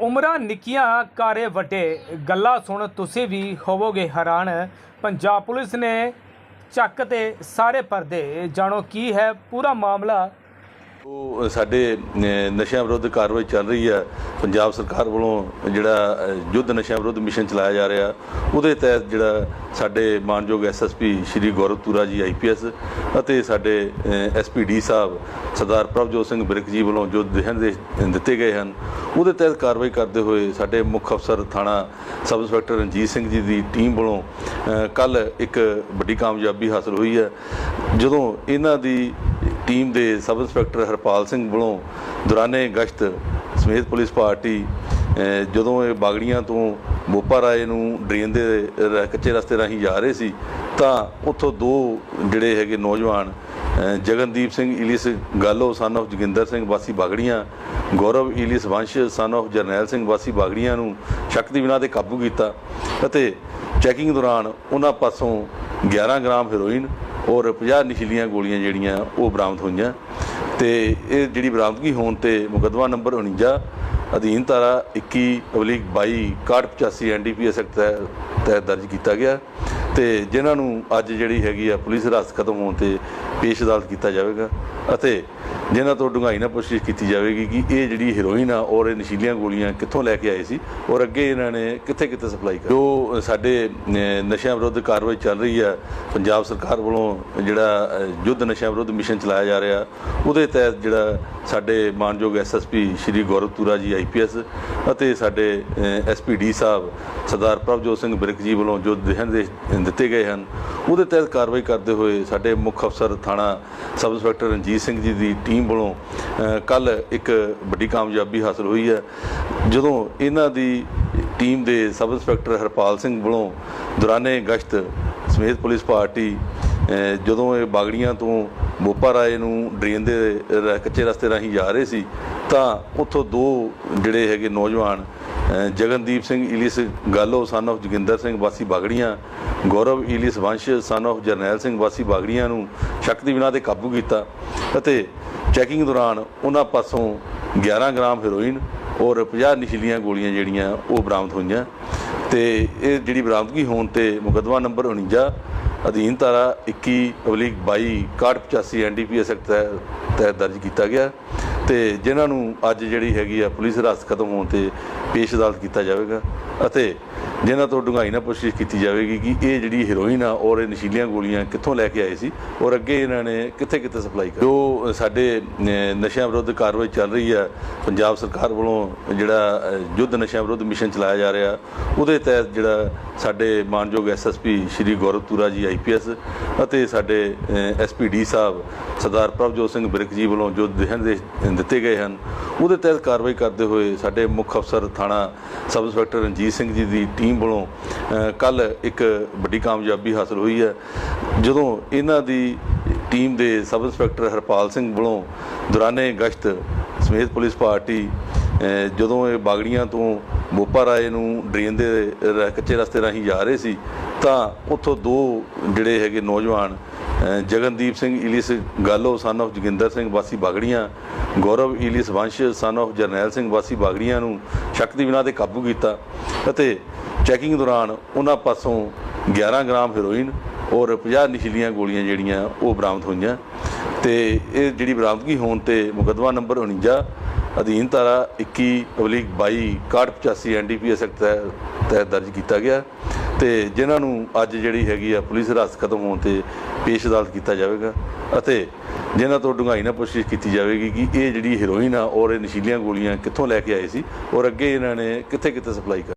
ਉਮਰਾਂ ਨਿੱਕੀਆਂ ਕਾਰੇ ਵੱਡੇ, ਗੱਲਾਂ ਸੁਣ ਤੁਸੀਂ ਵੀ ਹੋਵੋਗੇ ਹੈਰਾਨ। ਪੰਜਾਬ ਪੁਲਿਸ ਨੇ ਚੱਕ ਤੇ ਸਾਰੇ ਪਰਦੇ, ਜਾਣੋ ਕੀ ਹੈ ਪੂਰਾ ਮਾਮਲਾ। ਉਹ ਸਾਡੇ ਨਸ਼ਿਆਂ ਵਿਰੁੱਧ ਕਾਰਵਾਈ ਚੱਲ ਰਹੀ ਹੈ। ਪੰਜਾਬ ਸਰਕਾਰ ਵੱਲੋਂ ਜਿਹੜਾ ਯੁੱਧ ਨਸ਼ਿਆਂ ਵਿਰੁੱਧ ਮਿਸ਼ਨ ਚਲਾਇਆ ਜਾ ਰਿਹਾ, ਉਹਦੇ ਤਹਿਤ ਜਿਹੜਾ ਸਾਡੇ ਮਾਨਯੋਗ ਐਸਐਸਪੀ ਸ਼੍ਰੀ ਗੌਰਵ ਤੁਰਾ ਜੀ ਆਈਪੀਐਸ ਅਤੇ ਸਾਡੇ ਐਸਪੀਡੀ ਸਾਹਿਬ ਸਰਦਾਰ ਪ੍ਰਭਜੋਤ ਸਿੰਘ ਬਿਰਕ ਜੀ ਵੱਲੋਂ ਜੋ ਦਿਸ਼ਾ ਨਿਰਦੇਸ਼ ਦਿੱਤੇ ਗਏ ਹਨ, ਉਹਦੇ ਤਹਿਤ ਕਾਰਵਾਈ ਕਰਦੇ ਹੋਏ ਸਾਡੇ ਮੁੱਖ ਅਫਸਰ ਥਾਣਾ ਸਬ ਇੰਸਪੈਕਟਰ ਰਣਜੀਤ ਸਿੰਘ ਜੀ ਦੀ ਟੀਮ ਵੱਲੋਂ ਕੱਲ ਇੱਕ ਵੱਡੀ ਕਾਮਯਾਬੀ ਹਾਸਲ ਹੋਈ ਹੈ। ਜਦੋਂ ਇਹਨਾਂ ਦੀ ਟੀਮ ਦੇ ਸਬ ਇੰਸਪੈਕਟਰ ਹਰਪਾਲ ਸਿੰਘ ਵੱਲੋਂ ਦੌਰਾਨੇ ਗਸ਼ਤ ਸਮੇਤ ਪੁਲਿਸ ਪਾਰਟੀ ਜਦੋਂ ਇਹ ਬਾਗੜੀਆਂ ਤੋਂ ਬੋਪਾ ਰਾਏ ਨੂੰ ਡਰੇਨ ਦੇ ਕੱਚੇ ਰਸਤੇ ਰਾਹੀਂ ਜਾ ਰਹੇ ਸੀ, ਤਾਂ ਉੱਥੋਂ ਦੋ ਜਿਹੜੇ ਹੈਗੇ ਨੌਜਵਾਨ Jagandeep Singh alias Galo son of Joginder Singh ਵਾਸੀ ਬਾਗੜੀਆਂ, ਗੌਰਵ ਇਲਿਸ ਵੰਸ਼ ਸਨ of ਜਰਨੈਲ ਸਿੰਘ ਵਾਸੀ ਬਾਗੜੀਆਂ ਨੂੰ ਸ਼ੱਕ ਦੀ ਬਿਨਾਂ ਤੇ ਕਾਬੂ ਕੀਤਾ ਅਤੇ ਚੈਕਿੰਗ ਦੌਰਾਨ ਉਹਨਾਂ ਪਾਸੋਂ 11 ਗ੍ਰਾਮ ਹੈਰੋਇਨ ਔਰ 50 ਨਸ਼ੀਲੀਆਂ ਗੋਲੀਆਂ ਜਿਹੜੀਆਂ ਉਹ ਬਰਾਮਦ ਹੋਈਆਂ। ਤੇ ਇਹ ਜਿਹੜੀ ਬਰਾਮਦਗੀ ਹੋਣ ਤੇ ਮੁਕੱਦਮਾ ਨੰਬਰ 49 ਅਧੀਨ ਧਾਰਾ 21 ਅਬਲੀਕ 22 6185 ਐਨਡੀਪੀਐਸ ਐਕਟ ਤਹਿ- ਤਹਿਤ ਦਰਜ ਕੀਤਾ ਗਿਆ। ਤੇ ਜਿਨ੍ਹਾਂ ਨੂੰ ਅੱਜ ਜਿਹੜੀ ਹੈਗੀ ਆ ਪੁਲਿਸ ਹਿਰਾਸਤ ਖਤਮ ਹੋਣ ਤੇ ਪੇਸ਼ ਅਦਾਲਤ ਕੀਤਾ ਜਾਵੇਗਾ ਅਤੇ ਜਿਨ੍ਹਾਂ ਤੋਂ ਡੂੰਘਾਈ ਨਾਲ ਪੁੱਛਗਿੱਛ ਕੀਤੀ ਜਾਵੇਗੀ ਕਿ ਇਹ ਜਿਹੜੀ ਹੀਰੋਇਨ ਆ, ਔਰ ਇਹ ਨਸ਼ੀਲੀਆਂ ਗੋਲੀਆਂ ਕਿੱਥੋਂ ਲੈ ਕੇ ਆਏ ਸੀ, ਔਰ ਅੱਗੇ ਇਹਨਾਂ ਨੇ ਕਿੱਥੇ ਕਿੱਥੇ ਸਪਲਾਈ ਕਰ? ਜੋ ਸਾਡੇ ਨਸ਼ਿਆਂ ਵਿਰੁੱਧ ਕਾਰਵਾਈ ਚੱਲ ਰਹੀ ਆ, ਪੰਜਾਬ ਸਰਕਾਰ ਵੱਲੋਂ ਜਿਹੜਾ ਯੁੱਧ ਨਸ਼ਿਆਂ ਵਿਰੁੱਧ ਮਿਸ਼ਨ ਚਲਾਇਆ ਜਾ ਰਿਹਾ, ਉਹਦੇ ਤਹਿਤ ਜਿਹੜਾ ਸਾਡੇ ਮਾਨਯੋਗ ਐਸਐਸਪੀ ਸ਼੍ਰੀ ਗੌਰਵ ਤੁਰਾ ਜੀ ਆਈਪੀਐਸ ਅਤੇ ਸਾਡੇ ਐਸਪੀਡੀ ਸਾਹਿਬ ਸਰਦਾਰ ਪ੍ਰਭਜੋਤ ਸਿੰਘ ਬਿਰਕ ਜੀ ਵੱਲੋਂ ਜੋ ਦਿਸ਼ਾ ਨਿਰਦੇਸ਼ ਦਿੱਤੇ ਗਏ ਹਨ, ਉਹਦੇ ਤਹਿਤ ਕਾਰਵਾਈ ਕਰਦੇ ਹੋਏ ਸਾਡੇ ਮੁੱਖ ਅਫਸਰ ਥਾਣਾ ਸਬ ਇੰਸਪੈਕਟਰ ਰਣਜੀਤ ਸਿੰਘ ਜੀ ਦੀ ਟੀਮ ਵੱਲੋਂ ਕੱਲ ਇੱਕ ਵੱਡੀ ਕਾਮਯਾਬੀ ਹਾਸਲ ਹੋਈ ਹੈ। ਜਦੋਂ ਇਹਨਾਂ ਦੀ ਟੀਮ ਦੇ ਸਬ ਇੰਸਪੈਕਟਰ ਹਰਪਾਲ ਸਿੰਘ ਵੱਲੋਂ ਦੌਰਾਨੇ ਗਸ਼ਤ ਸਮੇਤ ਪੁਲਿਸ ਪਾਰਟੀ ਜਦੋਂ ਇਹ ਬਾਗੜੀਆਂ ਤੋਂ ਬੋਪਾ ਰਾਏ ਨੂੰ ਡਰੇਨ ਦੇ ਕੱਚੇ ਰਸਤੇ ਰਾਹੀਂ ਜਾ ਰਹੇ ਸੀ, ਤਾਂ ਉੱਥੋਂ ਦੋ ਜਿਹੜੇ ਹੈਗੇ ਨੌਜਵਾਨ Jagandeep Singh alias Galo son of Joginder Singh ਵਾਸੀ ਬਾਗੜੀਆਂ, ਗੌਰਵ ਇਲਿਸ ਵੰਸ਼ ਸਨ of ਜਰਨੈਲ ਸਿੰਘ ਵਾਸੀ ਬਾਗੜੀਆਂ ਨੂੰ ਸ਼ੱਕ ਦੀ ਬਿਨਾਂ ਤੇ ਕਾਬੂ ਕੀਤਾ ਅਤੇ ਚੈਕਿੰਗ ਦੌਰਾਨ ਉਹਨਾਂ ਪਾਸੋਂ 11 ਗ੍ਰਾਮ ਹੈਰੋਇਨ ਔਰ 50 ਨਸ਼ੀਲੀਆਂ ਗੋਲੀਆਂ ਜਿਹੜੀਆਂ ਉਹ ਬਰਾਮਦ ਹੋਈਆਂ। ਤੇ ਇਹ ਜਿਹੜੀ ਬਰਾਮਦਗੀ ਹੋਣ ਤੇ ਮੁਕੱਦਮਾ ਨੰਬਰ 49 ਅਧੀਨ ਧਾਰਾ 21 ਅਬਲੀਕ 22 6185 ਐਨਡੀਪੀਐਸ ਐਕਟ ਤਹਿ- ਤਹਿਤ ਦਰਜ ਕੀਤਾ ਗਿਆ। ਤੇ ਜਿਨ੍ਹਾਂ ਨੂੰ ਅੱਜ ਜਿਹੜੀ ਹੈਗੀ ਆ ਪੁਲਿਸ ਹਿਰਾਸਤ ਖਤਮ ਹੋਣ ਤੇ ਪੇਸ਼ ਅਦਾਲਤ ਕੀਤਾ ਜਾਵੇਗਾ ਅਤੇ ਜਿਨ੍ਹਾਂ ਤੋਂ ਡੂੰਘਾਈ ਨਾਲ ਪੁੱਛਗਿੱਛ ਕੀਤੀ ਜਾਵੇਗੀ ਕਿ ਇਹ ਜਿਹੜੀ ਹੀਰੋਇਨ ਆ, ਔਰ ਇਹ ਨਸ਼ੀਲੀਆਂ ਗੋਲੀਆਂ ਕਿੱਥੋਂ ਲੈ ਕੇ ਆਏ ਸੀ, ਔਰ ਅੱਗੇ ਇਹਨਾਂ ਨੇ ਕਿੱਥੇ ਕਿੱਥੇ ਸਪਲਾਈ ਕਰ। ਜੋ ਸਾਡੇ ਨਸ਼ਿਆਂ ਵਿਰੁੱਧ ਕਾਰਵਾਈ ਚੱਲ ਰਹੀ ਹੈ ਪੰਜਾਬ ਸਰਕਾਰ ਵੱਲੋਂ ਜਿਹੜਾ ਯੁੱਧ ਨਸ਼ਿਆਂ ਵਿਰੁੱਧ ਮਿਸ਼ਨ ਚਲਾਇਆ ਜਾ ਰਿਹਾ, ਉਹਦੇ ਤਹਿਤ ਜਿਹੜਾ ਸਾਡੇ ਮਾਨਯੋਗ ਐਸਐਸਪੀ ਸ਼੍ਰੀ ਗੌਰਵ ਤੁਰਾ ਜੀ ਆਈਪੀਐਸ ਅਤੇ ਸਾਡੇ ਐਸਪੀਡੀ ਸਾਹਿਬ ਸਰਦਾਰ ਪ੍ਰਭਜੋਤ ਸਿੰਘ ਬਿਰਕ ਜੀ ਵੱਲੋਂ ਜੋ ਦਿਸ਼ਾ ਦਿੱਤੇ ਗਏ ਹਨ, ਉਹਦੇ ਤਹਿਤ ਕਾਰਵਾਈ ਕਰਦੇ ਹੋਏ ਸਾਡੇ ਮੁੱਖ ਅਫਸਰ ਥਾਣਾ ਸਬ ਇੰਸਪੈਕਟਰ ਰਣਜੀਤ ਸਿੰਘ ਜੀ ਦੀ ਟੀਮ ਵੱਲੋਂ ਕੱਲ ਇੱਕ ਵੱਡੀ ਕਾਮਯਾਬੀ ਹਾਸਲ ਹੋਈ ਹੈ। ਜਦੋਂ ਇਹਨਾਂ ਦੀ ਟੀਮ ਦੇ ਸਬ ਇੰਸਪੈਕਟਰ ਹਰਪਾਲ ਸਿੰਘ ਵੱਲੋਂ ਦੌਰਾਨੇ ਗਸ਼ਤ ਸਮੇਤ ਪੁਲਿਸ ਪਾਰਟੀ ਜਦੋਂ ਇਹ ਬਾਗੜੀਆਂ ਤੋਂ ਬੋਪਾ ਰਾਏ ਨੂੰ ਡਰੇਨ ਦੇ ਕੱਚੇ ਰਸਤੇ ਰਾਹੀਂ ਜਾ ਰਹੇ ਸੀ, ਤਾਂ ਉੱਥੋਂ ਦੋ ਜਿਹੜੇ ਹੈਗੇ ਨੌਜਵਾਨ Jagandeep Singh alias Galo son of Joginder Singh ਵਾਸੀ ਬਾਗੜੀਆਂ, ਗੌਰਵ ਇਲਿਸ ਵੰਸ਼ ਸਨ of ਜਰਨੈਲ ਸਿੰਘ ਵਾਸੀ ਬਾਗੜੀਆਂ ਨੂੰ ਸ਼ੱਕ ਦੀ ਬਿਨਾਂ ਤੇ ਕਾਬੂ ਕੀਤਾ ਅਤੇ ਚੈਕਿੰਗ ਦੌਰਾਨ ਉਹਨਾਂ ਪਾਸੋਂ 11 ਗ੍ਰਾਮ ਹੈਰੋਇਨ ਔਰ 50 ਨਸ਼ੀਲੀਆਂ ਗੋਲੀਆਂ ਜਿਹੜੀਆਂ ਉਹ ਬਰਾਮਦ ਹੋਈਆਂ ਤੇ ਇਹ ਜਿਹੜੀ ਬਰਾਮਦਗੀ ਹੋਣ ਤੇ ਮੁਕੱਦਮਾ ਨੰਬਰ 49 ਅਧੀਨ ਧਾਰਾ 21 ਅਬਲੀਕ 22 6185 ਐਨਡੀਪੀਐਸ ਐਕਟ ਤਹਿ- ਤਹਿਤ ਦਰਜ ਕੀਤਾ ਗਿਆ ਤੇ ਜਿਨ੍ਹਾਂ ਨੂੰ ਅੱਜ ਜਿਹੜੀ ਹੈਗੀ ਆ ਪੁਲਿਸ ਹਿਰਾਸਤ ਖਤਮ ਹੋਣ ਤੇ ਪੇਸ਼ ਅਦਾਲਤ ਕੀਤਾ ਜਾਵੇਗਾ ਅਤੇ ਜਿਨ੍ਹਾਂ ਤੋਂ ਡੂੰਘਾਈ ਨਾਲ ਪੁੱਛਗਿੱਛ ਕੀਤੀ ਜਾਵੇਗੀ ਕਿ ਇਹ ਜਿਹੜੀ ਹੀਰੋਇਨ ਆ ਔਰ ਇਹ ਨਸ਼ੀਲੀਆਂ ਗੋਲੀਆਂ ਕਿੱਥੋਂ ਲੈ ਕੇ ਆਏ ਸੀ ਔਰ ਅੱਗੇ ਇਹਨਾਂ ਨੇ ਕਿੱਥੇ ਕਿੱਥੇ ਸਪਲਾਈ ਕਰ